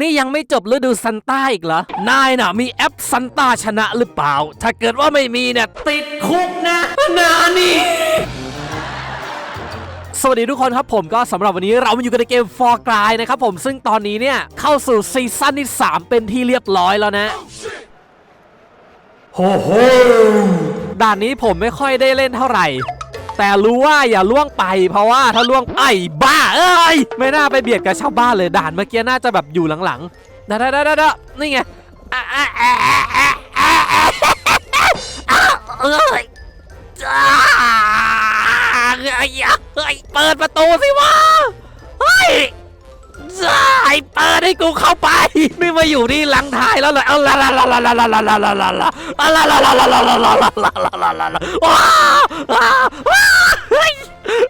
นี่ยังไม่จบฤดูซันต้าอีกเหรอ นายน่ะ มีแอปซันต้าชนะหรือเปล่า ถ้าเกิดว่าไม่มีเนี่ย ติดคุกนะนานี่สวัสดีทุกคนครับผมก็สำหรับวันนี้เรามาอยู่กันในเกม For Cry นะครับผมซึ่งตอนนี้เนี่ย เข้าสู่ซีซั่นที่ 3 เป็นที่เรียบร้อยแล้วนะโฮโฮด่านนี้ผมไม่ค่อยได้เล่นเท่าไหร่ แต่รู้ว่าอย่าล่วงไปเพราะว่าถ้าล่วงไอ้บ้า เอ้ยไม่น่าไปเบียดกับชาวบ้านเลยด่านเมื่อกี้น่าจะแบบอยู่หลังๆดาดาดาดานี่ไงอะอะอะอะอะอะอะอะเอ้ยเฮ้ยเปิดประตูสิวะเฮ้ยจ้าเปิดให้กูเข้าไปนี่มาอยู่ที่หลังท้ายแล้วเหรอเอาละละละละละละละละละละละเอาละละละละละละละละละละละ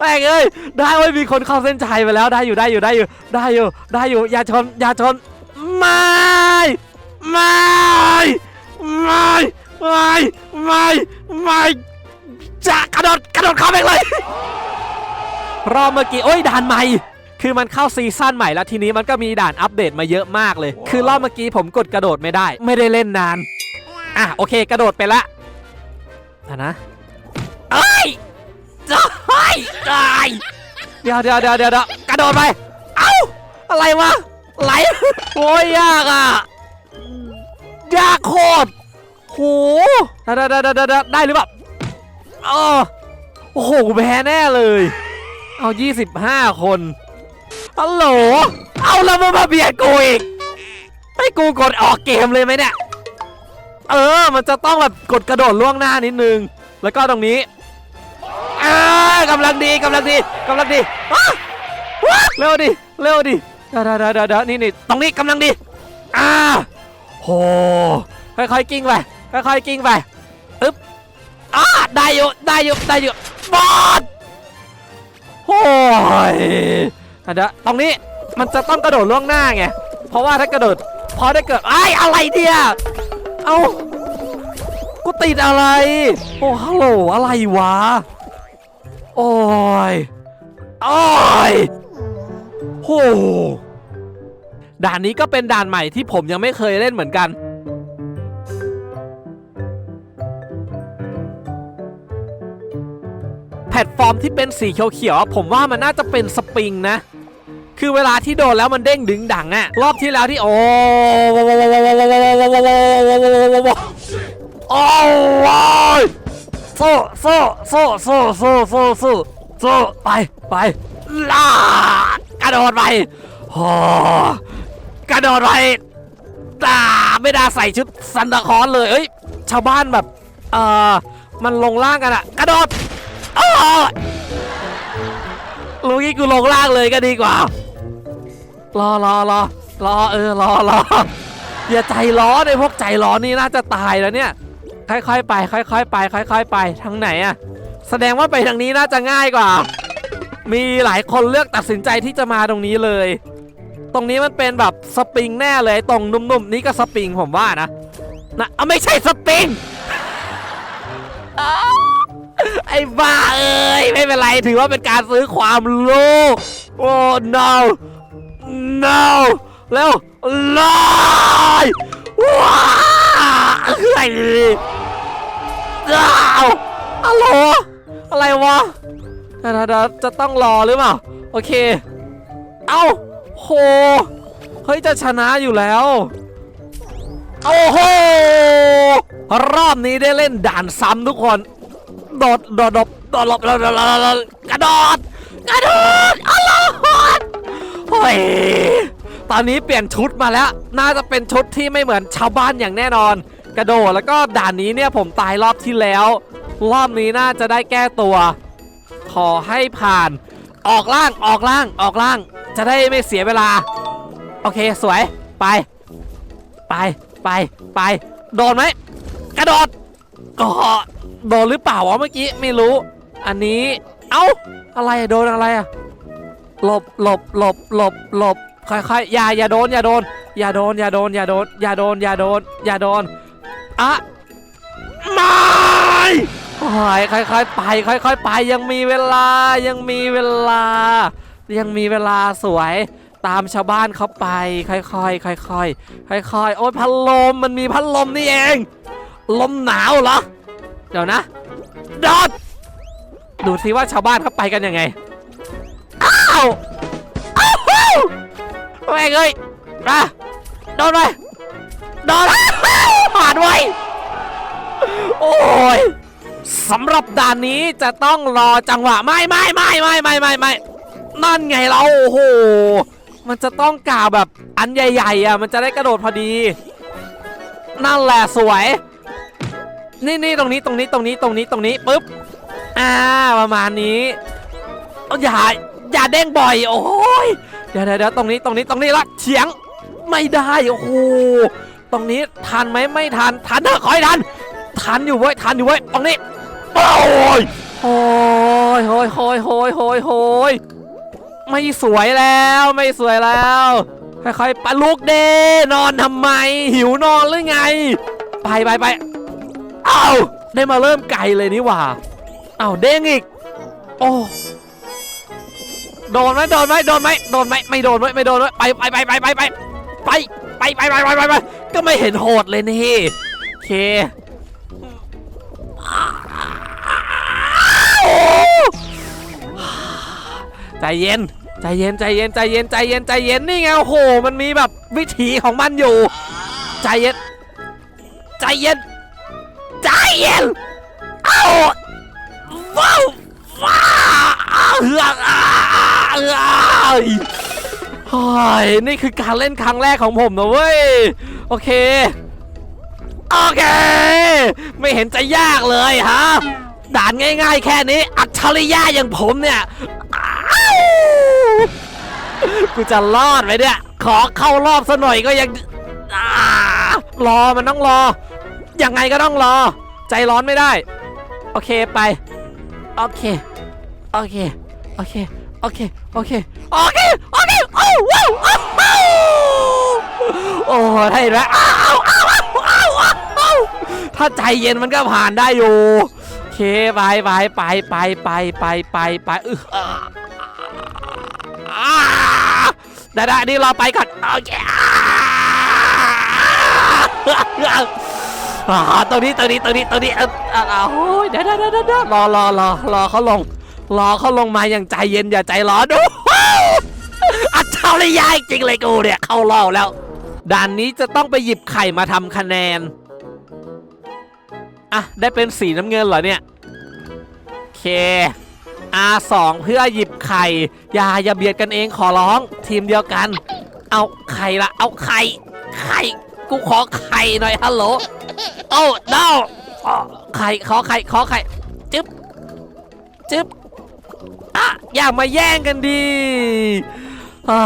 แม่งเอ้ยได้เว้ยมีคนเข้าเส้นชัยไปแล้วได้อยู่ได้อยู่ได้อยู่ได้อยู่ได้อยู่อย่าชนอย่าชนไม่ไม่ไม่ไม่ไม่ไม่จะกระโดดกระโดดเข้าไปเลย รอบเมื่อกี้โอ้ยด่านใหม่คือมันเข้าซีซั่นใหม่แล้วทีนี้มันก็มีด่านอัปเดตมาเยอะมากเลย คือรอบเมื่อกี้ผมกดกระโดดไม่ได้ ไม่ได้เล่นนาน อะโอเค กระโดดไปละนะนะเอ้ย จะให้ตายเดี๋ยวเดี๋ยวเดี๋ยวเดี๋ยวเดี๋ยวกระโดดไป เอ้า อะไรวะ ไหล โอ้ยยากอะ ยากโคตรโหได้ได้ได้ได้ได้ได้หรือเปล่าอ๋อโอ้โหแพ้แน่เลย เอา 25 คนฮัลโหล เอาแล้วมาเบียดกูอีก ให้กูกดออกเกมเลยไหมเนี่ย เออ มันจะต้องแบบกดกระโดดล่วงหน้านิดนึง แล้วก็ตรงนี้เออ กำลังดีกำลังดีกำลังดีเร็วดิเร็วดิเดี๋ยวเดี๋ยวเดี๋ยวเดี๋ยวนี่นี่ตรงนี้กำลังดีอ่าโหค่อยๆกิ้งไปค่อยๆกิ้งไปอึ๊บอ่าได้อยู่ได้อยู่ได้อยู่บอดโอ้ยอะเดี๋ยวตรงนี้มันจะต้องกระโดดล่วงหน้าไง เพราะว่าถ้ากระโดดพอได้เกิดไอ้อะไรเนี่ยเอากูติดอะไร โอ้ฮัลโหลอะไรวะ โอ้ยโอ้ยโหด่านนี้ก็เป็นด่านใหม่ที่ผมยังไม่เคยเล่นเหมือนกัน แพลตฟอร์มที่เป็นสีเขียวๆผมว่ามันน่าจะเป็นสปริงนะ คือเวลาที่โดนแล้วมันเด้งดึงดังอะรอบที่แล้วที่ โอ้โอ้ ยโซ่โซ่โซ่โซ่โซ่โซ่โซ่โซ่ไปไปลากระโดดไปโอกระโดดไปตาไม่ได้ใส่ชุดซันตาคอสเลยเอ้ยชาวบ้านแบบเออมันลงล่างกันอะกระโดดโอ้ยรู้งี้กูลงล่างเลยก็ดีกว่ารอรอรอรอเออรอรออย่าใจร้อนไอ้พวกใจร้อนนี่น่าจะตายแล้วเนี่ย ค่อยๆไป ค่อยๆไป ค่อย ๆ ไปทางไหนอะแสดงว่าไปทางนี้น่าจะง่ายกว่า มีหลายคนเลือกตัดสินใจที่จะมาตรงนี้เลย ตรงนี้มันเป็นแบบสปริงแน่เลยตรงนุ่มๆนี้ก็สปริงผมว่านะนะเอาไม่ใช่สปริงไอ้บ้าเอ้ยไม่เป็นไรถือว่าเป็นการซื้อความรู้โอ้ no no เร็วเลยว้าอะไร อ้าวฮัลโหลอะไรวะเดี๋ยวเดี๋ยวจะต้องรอหรือเปล่า โอเค เอ้าโห เฮ้ย จะชนะอยู่แล้ว โอ้โห รอบนี้ได้เล่นด่านซ้ำทุกคนโดดโดดโดดโดดโดดโดดกระโดดกระโดดอัลลอฮฺเฮ้ยตอนนี้เปลี่ยนชุดมาแล้ว น่าจะเป็นชุดที่ไม่เหมือนชาวบ้านอย่างแน่นอน กระโดดแล้วก็ด่านนี้เนี่ยผมตายรอบที่แล้ว รอบนี้น่าจะได้แก้ตัว ขอให้ผ่าน ออกล่างออกล่างออกล่าง จะได้ไม่เสียเวลา โอเคสวยไป ไปไปไป โดนไหมกระโดดก็โดนหรือเปล่าวะเมื่อกี้ไม่รู้ อันนี้ เอ้าอะไรโดนอะไรอะหลบหลบหลบหลบหลบค่อยๆอย่าอย่าโดนอย่าโดนอย่าโดนอย่าโดนอย่าโดนอย่าโดนอย่าโดนอย่าโดน อะไม่โอ้ยค่อยๆไปค่อยๆไปยังมีเวลายังมีเวลา ยังมีเวลาสวยตามชาวบ้านเขาไป ค่อยๆค่อยๆค่อยๆโอ้ยพัดลมมันมีพัดลมนี่เอง ลมหนาวเหรอเดี๋ยวนะดอดดูสิว่าชาวบ้านเขาไปกันยังไงอ้าวอ้าวแม่งเอ้ยมาโดนไปโดน นไว้ โอ้ยสำหรับด่านนี้จะต้องรอจังหวะไม่ไม่ไม่ไม่ไม่ไม่ไม่นั่นไงเราโอ้โห มันจะต้องกล่าวแบบอันใหญ่ๆอะมันจะได้กระโดดพอดี นั่นแหละสวย นี่นี่ตรงนี้ตรงนี้ตรงนี้ตรงนี้ตรงนี้ปุ๊บอ่าประมาณนี้เอาอย่าอย่าเด้งบ่อย โอ้ยเดี๋ยวเดี๋ยวเดี๋ยวตรงนี้ตรงนี้ตรงนี้ละเฉียงไม่ได้โอ้โห ตรงนี้ทันไหมไม่ทันทันเถอะขอให้ทัน ทันอยู่เว้ยทันอยู่เว้ยตรงนี้โอ้ยโอ้ยโอ้ยโอ้ยโอ้ยโอ้ยโอ้ยไม่สวยแล้วไม่สวยแล้วค่อยๆปลูกเดนอนทำไม หิวนอนหรือไง ไปไปไปเอ้าได้มาเริ่มไกลเลยนี่หว่าเอ้าเด้งอีก โอ้โดนไหมโดนไหมโดนไหมโดนไหมไม่โดนไหมไม่โดนไหมไปไปไปไปไปไปไปไปไปไปไปไป ก็ไม่เห็นโหดเลยนี่โอเคใจเย็นใจเย็นใจเย็นใจเย็นใจเย็นใจเย็นนี่ไงโอ้โหมันมีแบบวิถีของมันอยู่ ใจเย็น ใจเย็น ใจเย็นเอาว้าวว้าเฮือกอ้าเอ้ย เฮ้ยนี่คือการเล่นครั้งแรกของผมนะเว้ย โอเค โอเค ไม่เห็นจะยากเลยฮะ ด่านง่ายๆแค่นี้ อัจฉริยะอย่างผมเนี่ยอ้าวกูจะรอดไหมเนี่ย ขอเข้ารอบซะหน่อยก็ยังอ่ารอมันต้องรอ ยังไงก็ต้องรอ ใจร้อนไม่ได้ โอเคไป โอเค โอเค โอเค โอเค โอเค โอเค โอเค ว้าวอ้าวอ้โอ้ได้ไหมอ้วอ้าวอ้าวอ้าวอ้าวถ้าใจเย็นมันก็ผ่านได้อยู่โอเคไปไปไปไปไปไปไปไปเอออ่าได้ได้นี่เราไปก่อนโอเคอ่าอ่าตรงนี้ตรงนี้ตรงนี้ตรงนี้เออโอ้ยเดี๋ยวเดี๋ยวเดี๋ยวเดี๋ยวรอรอรอรอเขาลง รอเขาลงมาอย่างใจเย็นอย่าใจร้อนดู ว้าวอัจฉริยจริงเลยกูเนี่ยเข้ารอบแล้วด่านนี้จะต้องไปหยิบไข่มาทำคะแนนอะได้เป็นสีน้ำเงินเหรอเนี่ยโอเค R2 เพื่อหยิบไข่อย่าอย่าเบียดกันเองขอร้องทีมเดียวกัน เอาไข่ละเอาไข่ไข่กูขอไข่หน่อยฮัลโหลโอ้ no อ๋อไข่ขอไข่ขอไข่จึ๊บจึ๊บอะอย่ามาแย่งกันดี อ่า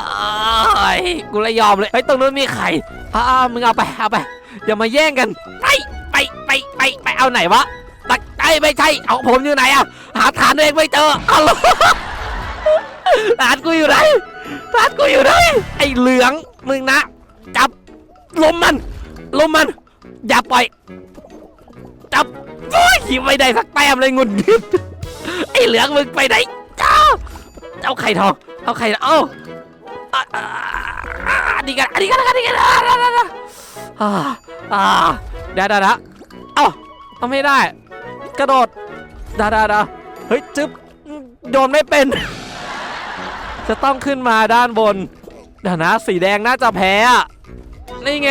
อ้ายกูเลยยอมเลยเฮ้ยตรงนู้นมีไข่อ่ามึงเอาไปเอาไปอย่ามาแย่งกันไปไปไปไปไปเอาไหนวะตักไอ้ไม่ใช่เอาผมอยู่ไหนอะหาฐานตัวเองไม่เจอเอาล่ะฐานกูอยู่ไหนฐานกูอยู่ไหนไอ้เหลืองมึงนะ จับลมมันลมมัน อย่าปล่อย จับโอ้ยไม่ได้สักแต้มเลยงุนงิดไอ้เหลืองมึงไปไหน เอาไข่ทอง เอาไข่เอาอันนี้กันอันนี้กันอันนี้กันอ่าอ่าอ่าอ่าอ่าเดี๋ยวเดี๋ยวเดี๋ยวเอ้าเอาไม่ได้ กระโดดดาดาดาเฮ้ยจึ๊บโดนไม่เป็น จะต้องขึ้นมาด้านบนเดี๋ยวนะสีแดงน่าจะแพ้นี่ไง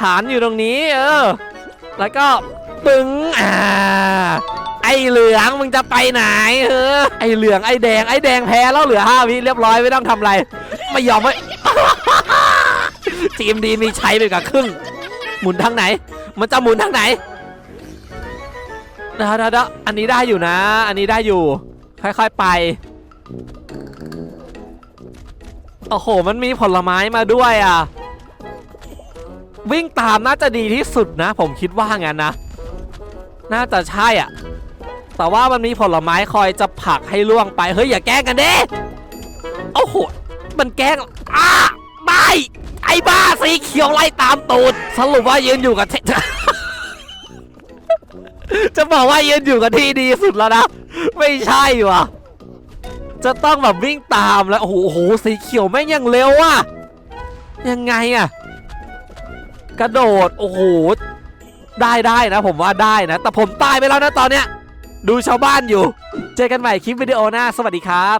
ฐานอยู่ตรงนี้ เออ แล้วก็ปึ้งอ่า เหลืองมึงจะไปไหนเออไอเหลืองไอแดงไอแดงแพ้แล้วเหลือห้าวิเรียบร้อยไม่ต้องทำอะไร ไม่ยอมไม่ทีมดีมีใช้ไปกับครึ่ง หมุนทางไหน มันจะหมุนทางไหนเดยวเดยวเดยวอันนี้ได้อยู่นะ อันนี้ได้อยู่ ค่อยๆไปโอ้โห มันมีผลไม้มาด้วยอะ วิ่งตามน่าจะดีที่สุดนะ ผมคิดว่างั้นนะ น่าจะใช่อะ แต่ว่ามันมีผลไม้คอยจะผักให้ล่วงไป เฮ้ยอย่าแกล้งกันเด้โอ้โห มันแกล้งอ้าไม่ไอ้บ้าสีเขียวไล่ตามตูด สรุปว่ายืนอยู่กับจะบอกว่ายืนอยู่กับที่ดีสุดแล้วนะ ไม่ใช่วะจะต้องแบบวิ่งตามแล้ว โอ้โหสีเขียวแม่งยังเร็วอะยังไงอะกระโดด โอ้โห ได้ได้นะ ผมว่าได้นะ แต่ผมตายไปแล้วนะตอนเนี้ย ดูชาวบ้านอยู่ เจอกันใหม่คลิปวิดีโอหน้า สวัสดีครับ